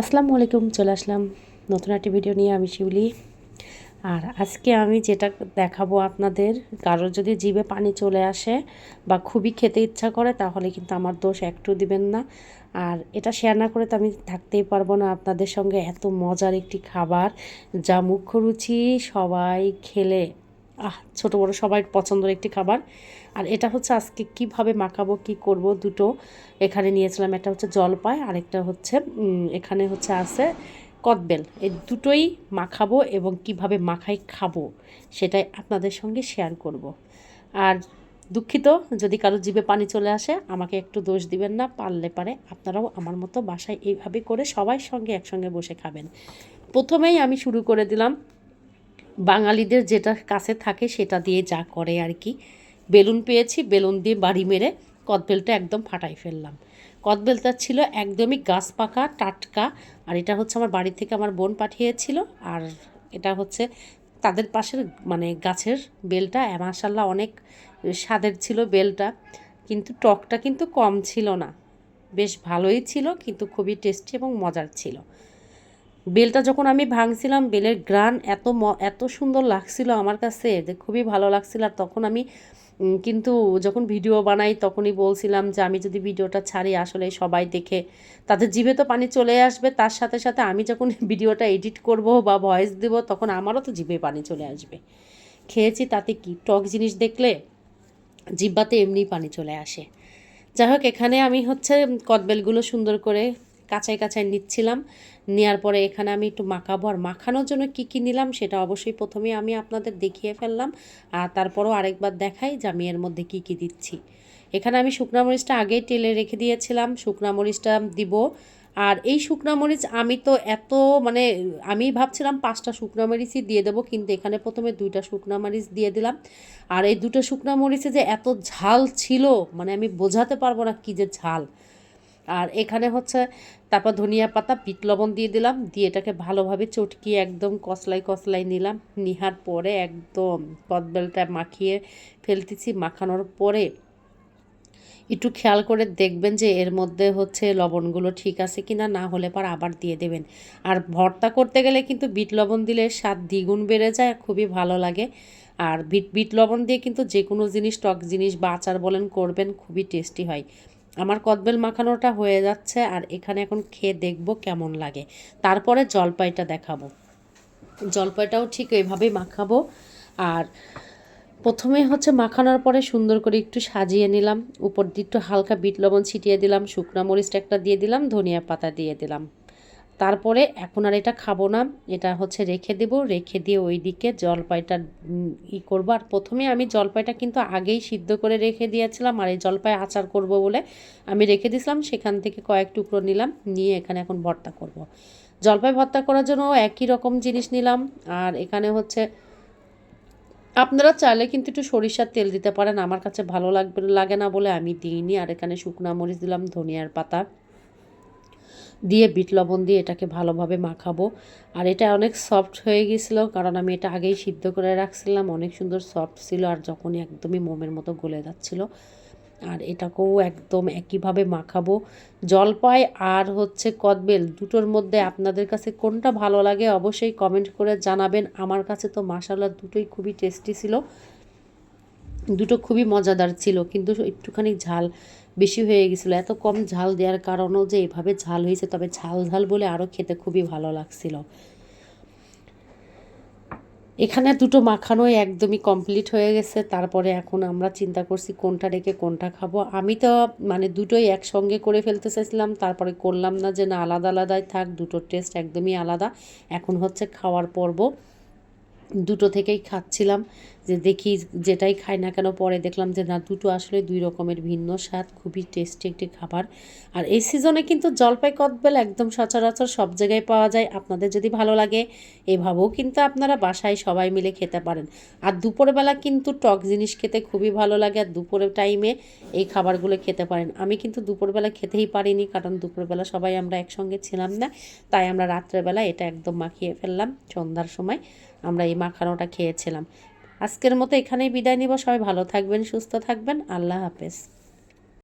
আসসালামু আলাইকুম, চলে আসলাম নতুন একটি ভিডিও নিয়ে, আমি শিউলি। আর আজকে আমি যেটা দেখাবো আপনাদের, কারোর যদি জিভে পানি চলে আসে বা খুবই খেতে ইচ্ছা করে, তাহলে কিন্তু আমার দোষ একটু দিবেন না। আর এটা শেয়ার না করে তো আমি থাকতেই পারব না আপনাদের সঙ্গে এত মজার একটি খাবার, যা মুখ্যরুচি সবাই খেলে। ছোটো বড়ো সবাই পছন্দের একটি খাবার। আর এটা হচ্ছে আজকে কীভাবে মাখাবো, কি করব, দুটো এখানে নিয়েছিলাম। একটা হচ্ছে জলপাই, আরেকটা হচ্ছে এখানে হচ্ছে আছে কদবেল। এই দুটোই মাখাবো এবং কীভাবে মাখাই খাব সেটাই আপনাদের সঙ্গে শেয়ার করব। আর দুঃখিত, যদি কারও জীবে পানি চলে আসে, আমাকে একটু দোষ দিবেন না, পারলে পারে। আপনারাও আমার মতো বাসায় এইভাবে করে সবাই সঙ্গে একসঙ্গে বসে খাবেন। প্রথমেই আমি শুরু করে দিলাম বাঙালিদের যেটা কাছে থাকে সেটা দিয়ে যা করে আর কি। বেলুন পেয়েছি, বেলুন দিয়ে বাড়ি মেরে কদবেলটা একদম ফাটাই ফেললাম। কদবেলটা ছিল একদমই গাছ পাকা, টাটকা, আর এটা হচ্ছে আমার বাড়ি থেকে আমার বোন পাঠিয়েছিল, আর এটা হচ্ছে তাদের পাশের মানে গাছের বেলটা মাসাল্লাহ অনেক স্বাদের ছিল বেলটা, কিন্তু টকটা কিন্তু কম ছিল না। বেশ ভালোই ছিল, কিন্তু খুবই টেস্টি এবং মজার ছিল। বেলটা যখন আমি ভাঙছিলাম, বেলের গ্রান এত এত সুন্দর লাগছিল আমার কাছে, যে খুবই ভালো লাগছিল। আর তখন আমি কিন্তু যখন ভিডিও বানাই তখনই বলছিলাম যে, আমি যদি ভিডিওটা ছাড়ি, আসলে সবাই দেখে তাদের জিভে তো পানি চলে আসবে। তার সাথে সাথে আমি যখন ভিডিওটা এডিট করব বা ভয়েস দেব, তখন আমারও তো জিভে পানি চলে আসবে। খেয়েছি তাতে কি? টক জিনিস দেখলে জিব্বাতে এমনি পানি চলে আসে। যাই হোক, এখানে আমি হচ্ছে কদবেলগুলো সুন্দর করে কাঁচাই কাঁচাই নিচ্ছিলাম। নেওয়ার পরে এখানে আমি একটু মাখাবো। আর মাখানোর জন্য কী কী নিলাম সেটা অবশ্যই প্রথমে আমি আপনাদের দেখিয়ে ফেললাম। আর তারপরও আরেকবার দেখাই যে আমি এর মধ্যে কী কী দিচ্ছি। এখানে আমি শুকনা মরিচটা আগেই টেলে রেখে দিয়েছিলাম। শুকনা মরিচটা দিব। আর এই শুকনা মরিচ আমি তো এত মানে আমি ভাবছিলাম পাঁচটা শুকনা মরিচই দিয়ে দেবো, কিন্তু এখানে প্রথমে দুইটা শুকনা মরিচ দিয়ে দিলাম। আর এই দুটো শুকনা মরিচে যে এত ঝাল ছিল মানে আমি বোঝাতে পারব না কী যে ঝাল। আর এখানে হচ্ছে তারপর ধনিয়া পাতা পিট লবণ দিয়ে দিলাম, দিয়ে এটাকে ভালোভাবে চটকিয়ে একদম কসলাই কসলাই নিলাম। নিহার পরে একদম কদবেলটা মাখিয়ে ফেলতেছি, মাখানোর পরে একটু খেয়াল করে দেখবেন যে এর মধ্যে হচ্ছে লবণগুলো ঠিক আছে কি না না হলে পর আবার দিয়ে দেবেন। আর ভর্তা করতে গেলে কিন্তু বিট লবণ দিলে স্বাদ দ্বিগুণ বেড়ে যায়, খুবই ভালো লাগে। আর বিট বিট লবণ দিয়ে কিন্তু যে কোনো জিনিস, টক জিনিস বা আচার বলেন করবেন, খুবই টেস্টি হয়। আমার কদবেল মাখানোটা হয়ে যাচ্ছে আর এখানে এখন খেয়ে দেখব কেমন লাগে। তারপরে জলপাইটা দেখাবো। জলপাইটাও ঠিক এইভাবেই মাখাবো। আর প্রথমে হচ্ছে মাখানোর পরে সুন্দর করে একটু সাজিয়ে নিলাম। উপর দিয়ে একটু হালকা বিট লবণ ছিটিয়ে দিলাম, শুকনা মরিচটা একটা দিয়ে দিলাম, ধনিয়া পাতা দিয়ে দিলাম। তারপরে এখন আর এটা খাব না, এটা হচ্ছে রেখে দেব, রেখে দিয়ে ওই দিকে জলপাইটা ই করব আর প্রথমে আমি জলপাইটা কিন্তু আগেই সিদ্ধ করে রেখে দিয়েছিলাম, আর এই জলপাই আচার করব বলে আমি রেখে দিয়েছিলাম, সেখান থেকে কয়েক টুকরো নিলাম, নিয়ে এখানে এখন ভর্তা করব। জলপাই ভর্তা করার জন্য একই রকম জিনিস নিলাম, আর এখানে হচ্ছে আপনারা চাইলে কিন্তু একটু সরিষার তেল দিতে পারেন, আমার কাছে ভালো লাগবে, লাগে না বলে আমি দিইনি, আর এখানে শুকনা মরিচ দিলাম, ধনিয়ার পাতা দিয়ে বিট লবণ দিয়ে এটাকে ভালোভাবে মাখাবো। আর এটা অনেক সফট হয়ে গেছিল কারণ আমি এটা আগেই সিদ্ধ করে রাখছিলাম। অনেক সুন্দর সফট ছিল আর যখনই একদমই মোমের মতো গলে যাচ্ছিল। আর এটাকেও একদম একইভাবে মাখাবো। জলপাই আর হচ্ছে কদবেল দুটোর মধ্যে আপনাদের কাছে কোনটা ভালো লাগে অবশ্যই কমেন্ট করে জানাবেন। আমার কাছে তো মাসালা দুটোই খুবই টেস্টি ছিল। দুটো খুবই মজাদার ছিল, কিন্তু একটুখানি ঝাল বেশি হয়ে গেছিল। এত কম ঝাল দেওয়ার কারণেও যে এভাবে ঝাল হয়েছে, তবে ঝাল ঝাল বলে আরও খেতে খুবই ভালো লাগছিল। এখানে দুটো মাখানো একদমই কমপ্লিট হয়ে গেছে। তারপরে এখন আমরা চিন্তা করছি কোনটা রেখে কোনটা খাব। আমি তো মানে দুটোই একসঙ্গে করে ফেলতে চাইছিলাম, তারপরে করলাম না যে না, আলাদা আলাদাই থাক দুটোর টেস্ট একদমই আলাদা। এখন হচ্ছে খাওয়ার পর্ব। দুটো থেকেই খাচ্ছিলাম। যে দেখি যেটাই খাই না কেন, পরে দেখলাম যে না, দুটো আসলে দুই রকমের ভিন্ন স্বাদ, খুবই টেস্টি একটি খাবার। আর এই সিজনে কিন্তু জলপাই কদবেল একদম সচরাচর সব জায়গায় পাওয়া যায়। আপনাদের যদি ভালো লাগে, এভাবেও কিন্তু আপনারা বাসায় সবাই মিলে খেতে পারেন। আর দুপুরবেলা কিন্তু টক জিনিস খেতে খুবই ভালো লাগে। আর দুপুরের টাইমে এই খাবারগুলো খেতে পারেন। আমি কিন্তু দুপুরবেলা খেতেই পারিনি, কারণ দুপুরবেলা সবাই আমরা একসঙ্গে ছিলাম না। তাই আমরা রাত্রেবেলা এটা একদম মাখিয়ে ফেললাম সন্ধ্যার সময়। আমরা এই মাখানোটা খেয়েছিলাম। আজকের মতো এখানেই বিদায় নিব। সবাই ভালো থাকবেন সুস্থ থাকবেন। আল্লাহ হাফেজ।